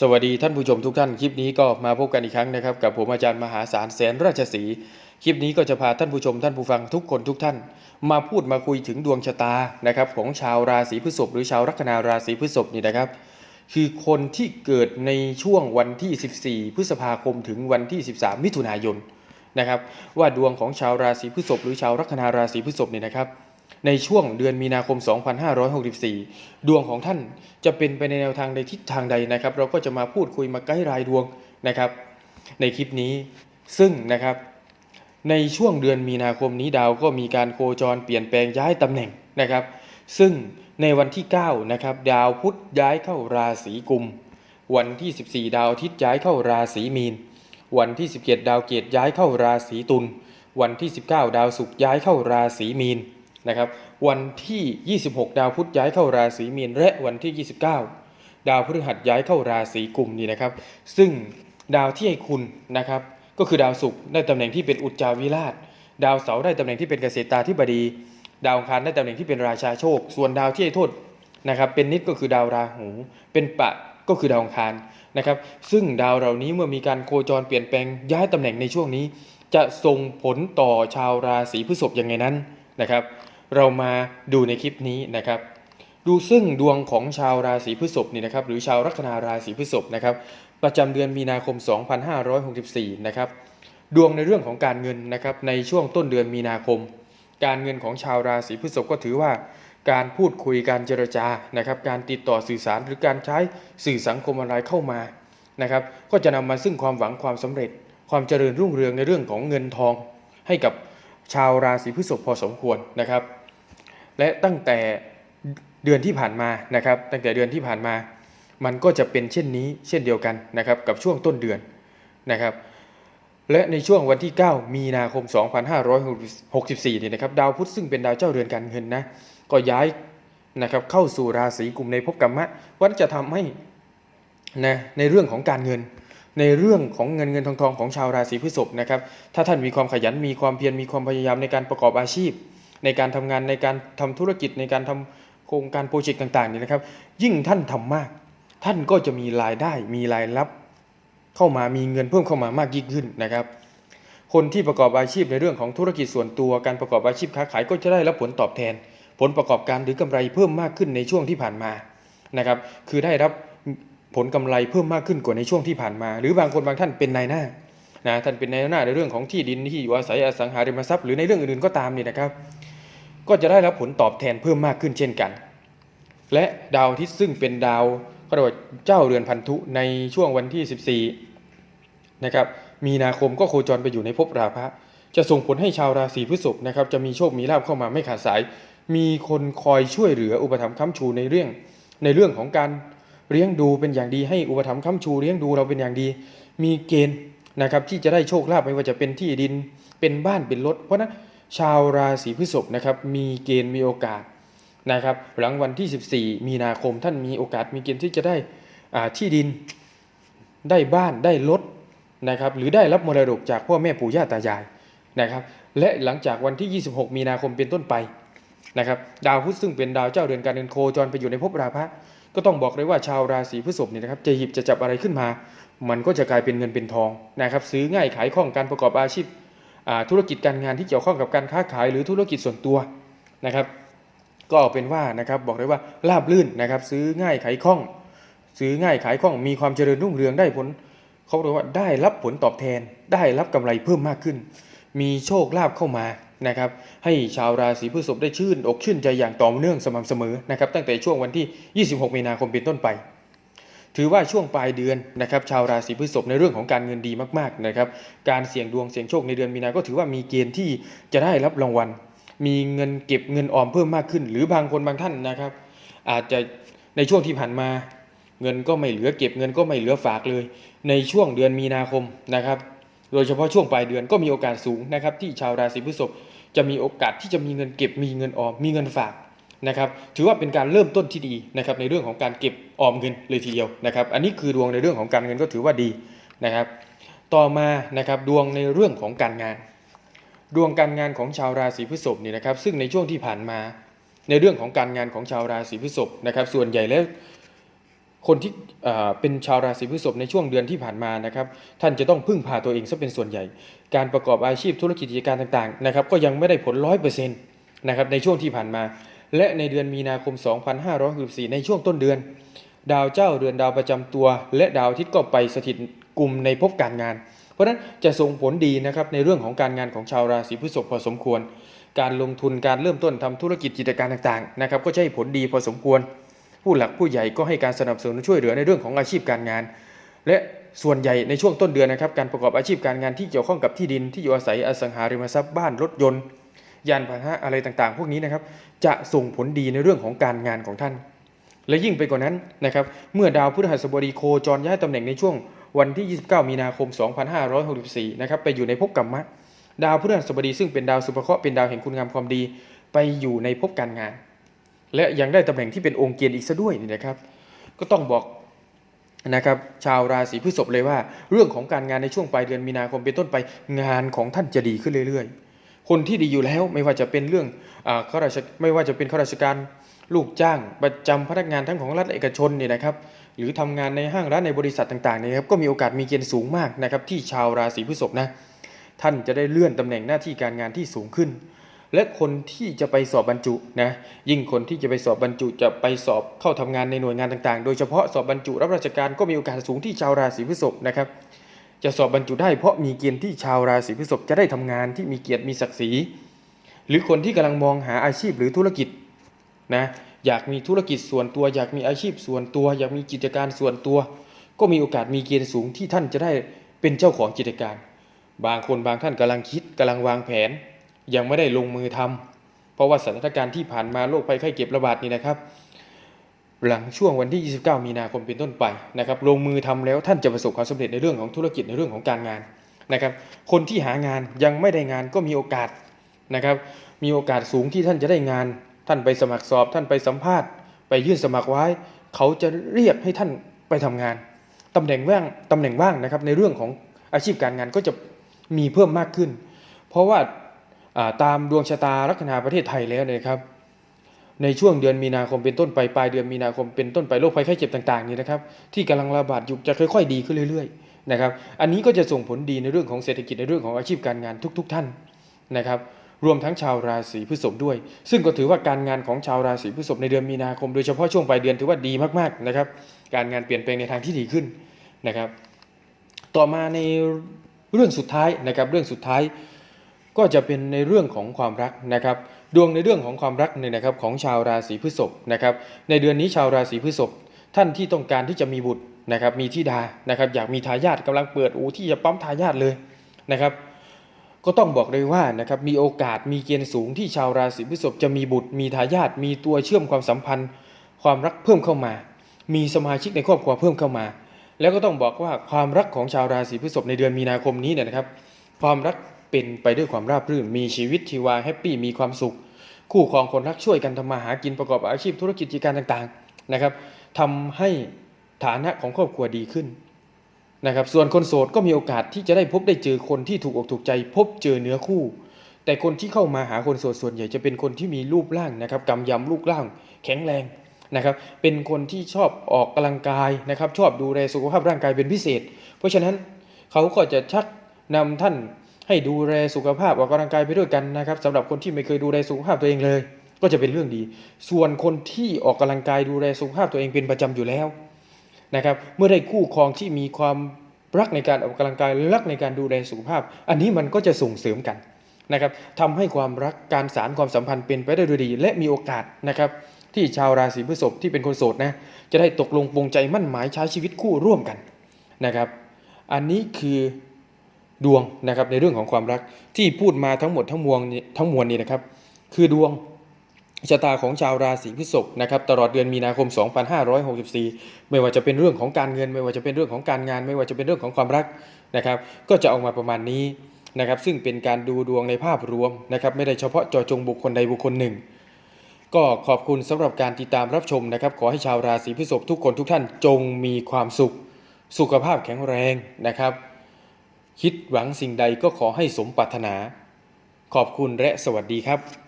สวัสดีท่านผู้ชมทุกท่าน คลิปนี้ก็มาพบกันอีกครั้งนะครับ กับผมอาจารย์มหาสารแสนราชสีคลิปนี้ก็จะพาท่านผู้ชมท่านผู้ฟังทุกคนทุกท่าน มาพูดมาคุยถึงดวงชะตานะครับของชาวราศีพฤษภหรือชาวลัคนาราศีพฤษภนี่นะครับ คือคนที่เกิดในช่วงวันที่ 14 พฤษภาคมถึงวันที่ 13 มิถุนายนนะครับว่าดวงของชาวราศีพฤษภหรือชาวลัคนาราศีพฤษภนี่นะครับ ในช่วงเดือนมีนาคม 2564 ดวงของท่านจะเป็นไปในแนวทางในทิศทางใดนะครับ เราก็จะมาพูดคุยมาใกล้รายดวงนะครับ ในคลิปนี้ซึ่งนะครับ ในช่วงเดือนมีนาคมนี้ดาวก็มีการโคจรเปลี่ยนแปลงย้ายตำแหน่งนะครับ ซึ่งในวันที่ 9 นะครับ ดาวพุธย้ายเข้าราศีกุม วันที่ 14 ดาวอาทิตย์ย้ายเข้าราศีมีน วันที่ 17 ดาวเกตย้ายเข้าราศีตุล วันที่ 19 ดาวศุกร์ย้ายเข้าราศีมีน นะครับวันที่ 26 ดาวพุธย้ายเข้าราศีมีนและวันที่ 29 ดาวพฤหัสย้ายเข้าราศีกุมนี่นะครับ ซึ่งดาวที่ให้คุณนะครับ ก็คือดาวศุกร์ได้ตำแหน่งที่เป็นอุจจาวิราช ดาวเสาร์ได้ตำแหน่งที่เป็นเกษตราธิบดี ดาวอังคารได้ตำแหน่งที่เป็นราชาโชค ส่วนดาวที่ให้โทษนะครับ เป็นนิดก็คือดาวราหู เป็นปะก็คือดาวอังคารนะครับ ซึ่งดาวเหล่านี้เมื่อมีการโคจรเปลี่ยนแปลงย้ายตำแหน่งในช่วงนี้ จะส่งผลต่อชาวราศีพฤษภยังไงนั้นนะครับ เรามาดูในคลิปนี้นะครับ ดูซึ่งดวงของชาวราศีพฤษภนี่นะครับ หรือชาวลัคนาราศีพฤษภนะครับ ประจำเดือนมีนาคม 2564 นะครับ ดวงในเรื่องของการเงินนะครับในช่วงต้นเดือนมีนาคม การเงินของชาวราศีพฤษภก็ถือว่าการพูดคุยการเจรจานะครับ การติดต่อสื่อสารหรือการใช้สื่อสังคมออนไลน์เข้ามานะครับ ก็จะนำมาซึ่งความหวังความสำเร็จ ความเจริญรุ่งเรืองในเรื่องของเงินทองให้กับ ชาวราศีพฤษภพอสมควรนะครับ และตั้งแต่เดือนที่ผ่านมานะครับ ตั้งแต่เดือนที่ผ่านมา มันก็จะเป็นเช่นนี้เช่นเดียวกันนะครับกับช่วงต้นเดือนนะครับ และในช่วงวันที่ 9 มีนาคม 2564เนี่ยนะครับ ดาวพุธซึ่งเป็นดาวเจ้าเรือนการเงินนะก็ย้ายนะครับเข้าสู่ราศีกลุ่มในภพกรรมะวันจะทำให้นะในเรื่องของการเงิน ในเรื่องของเงินเงินทองทองของชาวราศีพฤษภนะครับ ถ้าท่านมีความขยันมีความเพียรมีความพยายามในการประกอบอาชีพ ในการทำงานในการทำธุรกิจในการทำโครงการโปรเจกต์ต่างๆเนี่ยนะครับ ยิ่งท่านทำมาก ท่านก็จะมีรายได้มีรายรับ เข้ามามีเงินเพิ่มเข้ามามากยิ่งขึ้นนะครับ คนที่ประกอบอาชีพในเรื่องของธุรกิจส่วนตัวการประกอบอาชีพค้าขายก็จะได้รับผลตอบแทน ผลประกอบการหรือกำไรเพิ่มมากขึ้นในช่วงที่ผ่านมานะครับ คือได้รับ ผลกำไรเพิ่มมากขึ้นกว่าในช่วงที่ผ่านมา หรือบางคนบางท่านเป็นนายหน้านะท่านเป็นนายหน้าในเรื่องของที่ดินที่อยู่อาศัยอสังหาริมทรัพย์หรือในเรื่องอื่นๆก็ตามนี่นะครับ ก็จะได้รับผลตอบแทนเพิ่มมากขึ้นเช่นกัน และดาวทิตย์ซึ่งเป็นดาวก็เรียกว่าเจ้าเรือนพันธุในช่วงวันที่ 14นะครับมีนาคมก็โคจรไปอยู่ในภพราพะจะส่งผลให้ชาวราศีพฤษภนะครับจะมีโชคมีลาภเข้ามาไม่ขาดสาย มีคนคอยช่วยเหลืออุปถัมภ์ค้ำชูในเรื่องในเรื่องของการ เลี้ยงดูเป็นอย่างดีให้อุปถัมภ์ค้ำชูเลี้ยงดูเราเป็นอย่างดี มีเกณฑ์นะครับที่จะได้โชคลาภไม่ว่าจะเป็นที่ดินเป็นบ้านเป็นรถเพราะฉะนั้นชาวราศีพฤษภนะครับมีเกณฑ์มีโอกาสนะครับหลังวันที่ 14 มีนาคมท่านมีโอกาสมีเกณฑ์ที่จะได้ที่ดินได้บ้านได้รถนะครับหรือได้รับมรดกจากพ่อแม่ปู่ย่าตายายนะครับและหลังจากวันที่ 26 มีนาคมเป็นต้นไปนะครับดาวพุธซึ่งเป็นดาวเจ้าเดือนการเงินโคจรไปอยู่ในภพราพะ ก็ต้องบอกเลยว่าชาวราศีพฤษภเนี่ยนะครับจะหยิบจะจับอะไรขึ้นมา มันก็จะกลายเป็นเงินเป็นทองนะครับซื้อง่ายขายคล่องการประกอบอาชีพธุรกิจการงานที่เกี่ยวข้องกับการค้าขายหรือธุรกิจส่วนตัวนะครับก็เป็นว่านะครับบอกเลยว่าราบลื่นนะครับซื้อง่ายขายคล่อง ซื้อง่ายขายคล่องมีความเจริญรุ่งเรืองได้ผลเขาเรียกว่าได้รับผลตอบแทนได้รับกำไรเพิ่มมากขึ้น มีโชคลาภเข้ามานะครับให้ชาวราศีพฤษภได้ชื่น อกชื่นใจอย่างต่อเนื่องสม่ำเสมอนะครับตั้งแต่ช่วงวันที่ 26 มีนาคมเป็นต้นไป ถือว่าช่วงปลายเดือนนะครับชาวราศีพฤษภในเรื่องของการเงินดีมากๆนะครับการเสี่ยงดวงเสี่ยงโชคในเดือนมีนาก็ถือว่ามีเกณฑ์ที่จะได้รับรางวัล มีเงินเก็บเงินออมเพิ่มมากขึ้น หรือบางคนบางท่านนะครับ อาจจะในช่วงที่ผ่านมาเงินก็ไม่เหลือเก็บเงินก็ไม่เหลือฝากเลย ในช่วงเดือนมีนาคมนะครับ โดยเฉพาะช่วงปลายเดือนก็มีโอกาสสูงนะครับที่ชาวราศีพฤษภจะมีโอกาสที่จะมีเงินเก็บมีเงินออมมีเงินฝากนะครับถือว่าเป็นการเริ่มต้นที่ดีนะครับในเรื่องของการเก็บออมเงินเลยทีเดียวนะครับอันนี้คือดวงในเรื่องของการเงินก็ถือว่าดีนะครับต่อมานะครับดวงในเรื่องของการงาน ดวงการงานของชาวราศีพฤษภเนี่ยนะครับซึ่งในช่วงที่ผ่านมาในเรื่องของการงานของชาวราศีพฤษภนะครับส่วนใหญ่แล้ว คนที่เป็นชาวราศีพฤษภในช่วงเดือนที่ผ่านมานะครับท่านจะต้องพึ่งพาตัวเองซะเป็นส่วนใหญ่ การประกอบอาชีพธุรกิจกิจการต่างๆนะครับก็ยังไม่ได้ผลร้อยเปอร์เซ็นต์นะครับในช่วงที่ผ่านมา และในเดือนมีนาคม 2564 ในช่วงต้นเดือน ดาวเจ้าเรือนดาวประจำตัว และดาวอาทิตย์ก็ไปสถิตกลุ่มในภพการงาน เพราะฉะนั้นจะส่งผลดีนะครับในเรื่องของการงานของชาวราศีพฤษภพอสมควร การลงทุนการเริ่มต้นทำธุรกิจกิจการต่างๆนะครับก็จะให้ผลดีพอสมควร ผู้หลักผู้ใหญ่ก็ให้การสนับสนุนช่วยเหลือในเรื่องของอาชีพการงาน และส่วนใหญ่ในช่วงต้นเดือนนะครับการประกอบอาชีพการงานที่เกี่ยวข้องกับที่ดินที่อยู่อาศัยอสังหาริมทรัพย์บ้านรถยนต์ ยานพาหนะอะไรต่างๆ พวกนี้นะครับจะส่งผลดีในเรื่องของการงานของท่าน และยิ่งไปกว่านั้นนะครับเมื่อดาวพฤหัสบดีโคจรย้ายตำแหน่งในช่วงวันที่ 29 มีนาคม 2564 นะครับไปอยู่ในภพกรรมะ ดาวพฤหัสบดีซึ่งเป็นดาวสุภเคราะห์เป็นดาวแห่งคุณงามความดี ไปอยู่ในภพการงาน และยังได้ตำแหน่งที่เป็นองค์เกียรติอีกซะด้วยนี่นะครับ ก็ต้องบอกนะครับชาวราศีพฤษภเลยว่า เรื่องของการงานในช่วงปลายเดือนมีนาคมเป็นต้นไปงานของท่านจะดีขึ้นเรื่อย ๆ คนที่ดีอยู่แล้วไม่ว่าจะเป็นเรื่องอาข้าราชไม่ว่าจะเป็นข้าราชการลูกจ้างประจำพนักงานทั้งของรัฐเอกชนเนี่ยนะครับ หรือทำงานในห้างร้านในบริษัทต่างๆเนี่ยครับก็มีโอกาสมีเกณฑ์สูงมากนะครับที่ชาวราศีพฤษภนะท่านจะได้เลื่อนตำแหน่งหน้าที่การงานที่สูงขึ้น และคนที่จะไปสอบบรรจุนะยิ่งคนที่จะไปสอบบรรจุจะไปสอบเข้าทำงานในหน่วยงานต่างๆ โดยเฉพาะสอบบรรจุรับราชการก็มีโอกาสสูงที่ชาวราศีพฤษภนะครับจะสอบบรรจุได้เพราะมีเกณฑ์ที่ชาวราศีพฤษภจะได้ทำงานที่มีเกียรติมีศักดิ์ศรีหรือคนที่กำลังมองหาอาชีพหรือธุรกิจนะอยากมีธุรกิจส่วนตัว อยากมีอาชีพส่วนตัว อยากมีกิจการส่วนตัว ก็มีโอกาสมีเกณฑ์สูงที่ท่านจะได้เป็นเจ้าของกิจการ บางคนบางท่านกำลังคิดกำลังวางแผน ยังไม่ได้ลงมือทำเพราะว่าสถานการณ์ที่ผ่านมาโรคภัยไข้เจ็บระบาดนี่นะครับ หลังช่วงวันที่ 29 มีนาคมเป็นต้นไปนะครับลงมือทำแล้วท่านจะประสบความสำเร็จในเรื่องของธุรกิจในเรื่องของการงานนะครับ คนที่หางานยังไม่ได้งานก็มีโอกาสนะครับมีโอกาสสูงที่ท่านจะได้งาน ท่านไปสมัครสอบ ท่านไปสัมภาษณ์ ไปยื่นสมัครไว้ เขาจะเรียกให้ท่านไปทำงานตำแหน่งว่างตำแหน่งว่างนะครับในเรื่องของอาชีพการงานก็จะมีเพิ่มมากขึ้น เพราะว่า ตามดวงชะตาลัคนาประเทศไทยแล้วเนยครับ ในช่วงเดือนมีนาคมเป็นต้นไปปลายเดือนมีนาคมเป็นต้นไปโรคภัยไข้เจ็บต่างๆนี่นะครับ ที่กำลังระบาดอยู่จะค่อย ๆ ดีขึ้นเรื่อยๆนะครับ อันนี้ก็จะส่งผลดีในเรื่องของเศรษฐกิจในเรื่องของอาชีพการงานทุก ๆ ท่านนะครับ รวมทั้งชาวราศีพฤษภด้วย ซึ่งก็ถือว่าการงานของชาวราศีพฤษภในเดือนมีนาคม โดยเฉพาะช่วงปลายเดือนถือว่าดีมากๆนะครับ การงานเปลี่ยนแปลงในทางที่ดีขึ้นนะครับ ต่อมาในเรื่องสุดท้ายนะครับเรื่องสุดท้าย ก็จะเป็นในเรื่องของความรักนะครับดวงในเรื่องของความรักเนี่ยนะครับของชาวราศีพฤษภนะครับในเดือนนี้ชาวราศีพฤษภท่านที่ต้องการที่จะมีบุตรนะครับมีธิดานะครับอยากมีทายาทกำลังเปิดอูที่จะปั๊มทายาทเลยนะครับก็ต้องบอกเลยว่านะครับมีโอกาสมีเกณฑ์สูงที่ชาวราศีพฤษภจะมีบุตร มีทายาทมีตัวเชื่อมความสัมพันธ์ ความรักเพิ่มเข้ามา มีสมาชิกในครอบครัวเพิ่มเข้ามา แล้วก็ต้องบอกว่าความรักของชาวราศีพฤษภในเดือนมีนาคมนี้เนี่ยนะครับ ความรัก เป็นไปด้วยความราบรื่น มีชีวิตชีวาแฮปปี้มีความสุข คู่ครองคนรักช่วยกันทำมาหากินประกอบอาชีพธุรกิจกิจการต่างๆนะครับทำให้ฐานะของครอบครัวดีขึ้นนะครับส่วนคนโสดก็มีโอกาสที่จะได้พบได้เจอคนที่ถูกอกถูกใจ พบเจอเนื้อคู่ แต่คนที่เข้ามาหาคนโสดส่วนใหญ่จะเป็นคนที่มีรูปร่างนะครับกำยำรูปร่าง แข็งแรงนะครับเป็นคนที่ชอบออกกำลังกายนะครับชอบดูแลสุขภาพร่างกายเป็นพิเศษ เพราะฉะนั้นเขาก็จะชักนำท่าน ให้ดูแลสุขภาพออกกำลังกายไปด้วยกันนะครับสำหรับคนที่ไม่เคยดูแลสุขภาพตัวเองเลย ก็จะเป็นเรื่องดี ส่วนคนที่ออกกำลังกายดูแลสุขภาพตัวเองเป็นประจำอยู่แล้วนะครับเมื่อได้คู่ครองที่มีความรักในการออกกำลังกายรักในการดูแลสุขภาพ อันนี้มันก็จะส่งเสริมกันนะครับทำให้ความรักการสารความสัมพันธ์เป็นไปได้ด้วยดี และมีโอกาสนะครับ ที่ชาวราศีพฤษภที่เป็นคนโสดนะจะได้ตกลงปรงใจมั่นหมายใช้ชีวิตคู่ร่วมกันนะครับ อันนี้คือ ดวงนะครับในเรื่องของความรักที่พูดมาทั้งหมดทั้งมวลทั้งมวลนี้นะครับ คือดวงชะตาของชาวราศีพฤษภนะครับตลอดเดือนมีนาคม 2564 ไม่ว่าจะเป็นเรื่องของการเงิน ไม่ว่าจะเป็นเรื่องของการงาน ไม่ว่าจะเป็นเรื่องของความรักนะครับ ก็จะออกมาประมาณนี้นะครับ ซึ่งเป็นการดูดวงในภาพรวมนะครับ ไม่ได้เฉพาะเจาะจงบุคคลใดบุคคลหนึ่ง ก็ขอบคุณสำหรับการติดตามรับชมนะครับ ขอให้ชาวราศีพฤษภทุกคนทุกท่านจงมีความสุข สุขภาพแข็งแรงนะครับ คิดหวังสิ่งใดก็ขอให้สมปรารถนา ขอบคุณและสวัสดีครับ